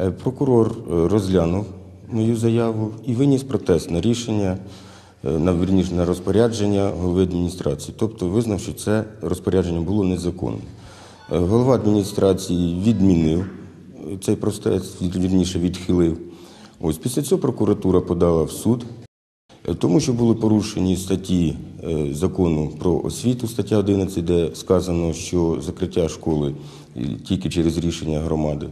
Е, Прокурор е, розглянув мою заяву і виніс протестне рішення е, на вірніше на розпорядження голови адміністрації, тобто визнав, що це розпорядження було незаконним. Е, Голова адміністрації відмінив цей протест, вірніше відхилив. Ось після цього прокуратура подала в суд Тому що були порушені статті закону про освіту, стаття 11, де сказано, що закриття школи тільки через рішення громади.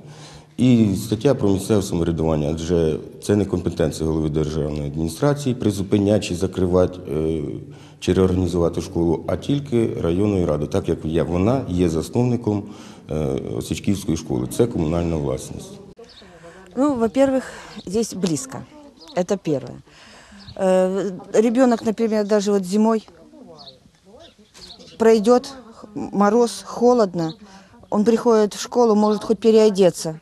І стаття про місцеве самоврядування, адже це не компетенція голови державної адміністрації призупиняти чи закривати е, чи реорганізувати школу, а тільки районної ради, так як є вона є засновником е, Осічківської школи. Це комунальна власність. Ну, во-первых, здесь близко. Это первое. Э, Ребенок, например, даже вот зимой пройдет х- мороз, холодно, он приходит в школу, может хоть переодеться.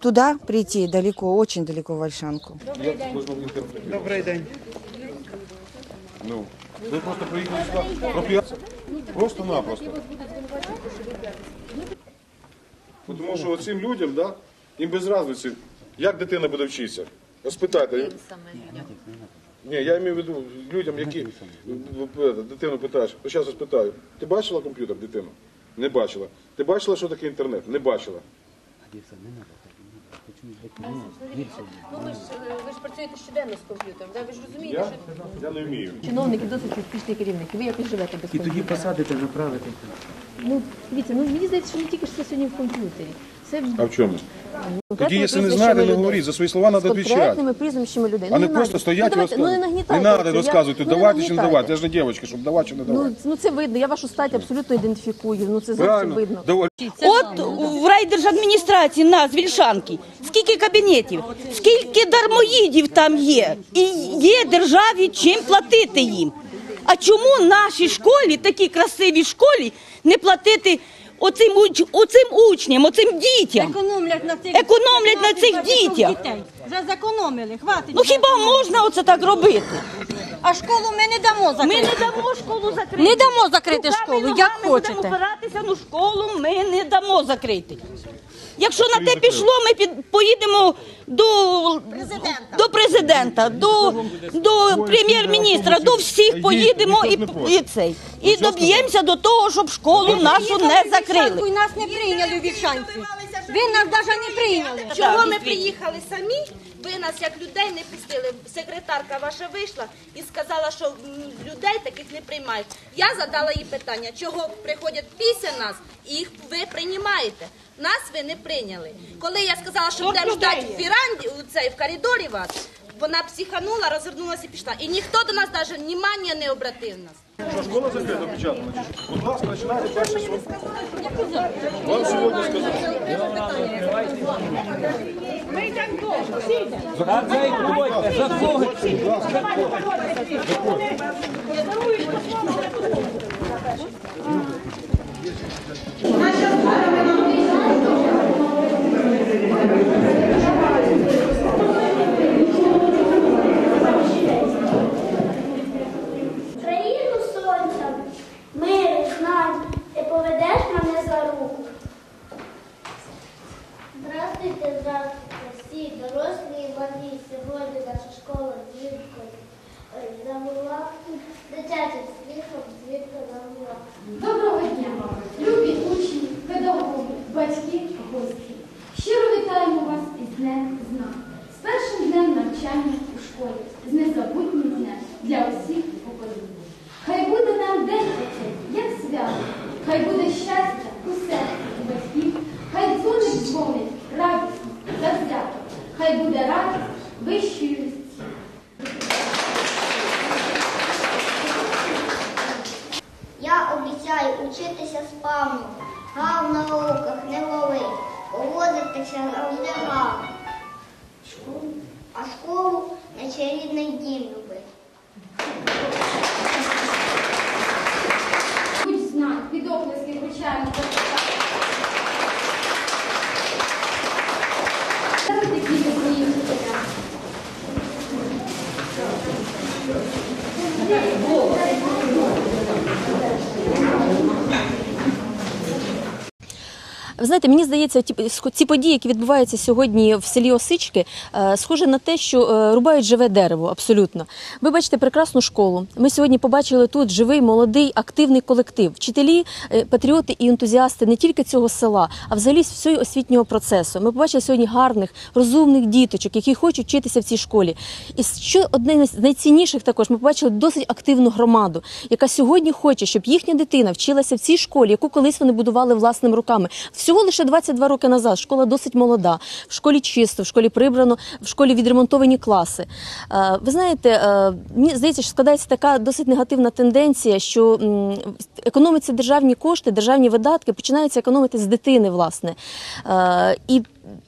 Туда прийти далеко, очень далеко в Вальшанку. Добрий день. Ну, ви просто приїхали сюди. Просто-напросто. Ну, Тому що цим людям, да, їм без разниці, як дитина буде вчитися. Ось спитайте. Ні, я маю в виду людям, які дитину питаєш. Зараз спитаю. Ти бачила комп'ютер, дитину? Не бачила. Ти бачила, що таке інтернет? Не бачила. Ну ви ж е, ви ж працюєте щоденно з комп'ютером, да? ви ж розумієте, Я? що Я не вмію. чиновники досить успішні керівники. Ви якось живете без І тоді комп'ютера. посадите, направите. Ну дивіться, ну мені здається, що не тільки ж це сьогодні в комп'ютері. Це в А в чому? ну, Тоді, якщо не знаєте, не говоріть. За свої слова треба відповідати. конкретними прізвищами людей. А Ну, не не просто стоять і ну, давайте, ну, не розказувати. нагнітайте. Не треба. Я- розказувати, ну, давати чи не нагнітайте. давати. Я ж не дівчинка, щоб давати чи не давати. Ну, ну це видно, я вашу стать абсолютно ідентифікую. Ну це зовсім Правильно. видно. Давай. От в райдержадміністрації в нас, Вільшанки, скільки кабінетів, скільки дармоїдів там є, і є державі чим платити їм. А чому нашій школі, такій красивій школі, не платити оцим, уч- оцим учням, оцим дітям? Економлять на цих, Економлять на цих дітях. дітей. Вже зекономили, хватить. Ну хіба можна оце так робити? А школу ми не дамо закрити. Ми не дамо школу закрити. Не дамо закрити школу, як будемо опиратися, ну школу ми не дамо закрити. Якщо на те пішло, ми під, поїдемо до президента, до, президента, до, до прем'єр-міністра, до всіх поїдемо і, і цей. І доб'ємося до того, щоб школу нашу не закрили. І нас не прийняли в Вільшанці. Ви нас навіть не прийняли. Чого ми приїхали самі? Ви нас як людей не пустили. Секретарка ваша вийшла і сказала, що людей таких не приймають. Я задала їй питання, чого приходять після нас і їх ви приймаєте. Нас ви не прийняли. Коли я сказала, що будемо ждати в віранді, у цей в коридорі вас, вона психанула, розвернулася і пішла. І ніхто до нас навіть внимання не обратив нас. Що, школа закрита запечатана? Будь ласка, починайте перше слово. Вам сьогодні сказали. Країну навчання у школі, з незабутнім днем для усіх поколінь. Хай буде нам день цей, як свято, хай буде щастя у серці у батьків, хай дзвоник дзвонить радісно, завзято, хай буде радість вищої листі. Я обіцяю учитися справно, гав в науках не ловить, поводитися завжди гарно. А школу наче рідний дім любить. Будь знак, під оплески вручаємо. Квіти Ви знаєте, мені здається, ті, ці події, які відбуваються сьогодні в селі Осички, е, схоже на те, що е, рубають живе дерево. Абсолютно. Ви бачите прекрасну школу. Ми сьогодні побачили тут живий, молодий, активний колектив, вчителі, е, патріоти і ентузіасти не тільки цього села, а взагалі всього освітнього процесу. Ми побачили сьогодні гарних, розумних діточок, які хочуть вчитися в цій школі. І що одне з найцінніших також, ми побачили досить активну громаду, яка сьогодні хоче, щоб їхня дитина вчилася в цій школі, яку колись вони будували власними руками. Всього лише 22 роки назад. Школа досить молода. В школі чисто, в школі прибрано, в школі відремонтовані класи. Е, Ви знаєте, е, мені здається, що складається така досить негативна тенденція, що економиться державні кошти, державні видатки починаються економити з дитини, власне. Е, І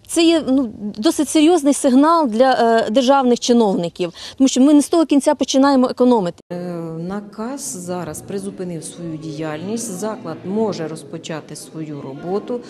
це є ну, досить серйозний сигнал для державних чиновників, тому що ми не з того кінця починаємо економити. Наказ зараз призупинив свою діяльність. Заклад може розпочати свою роботу.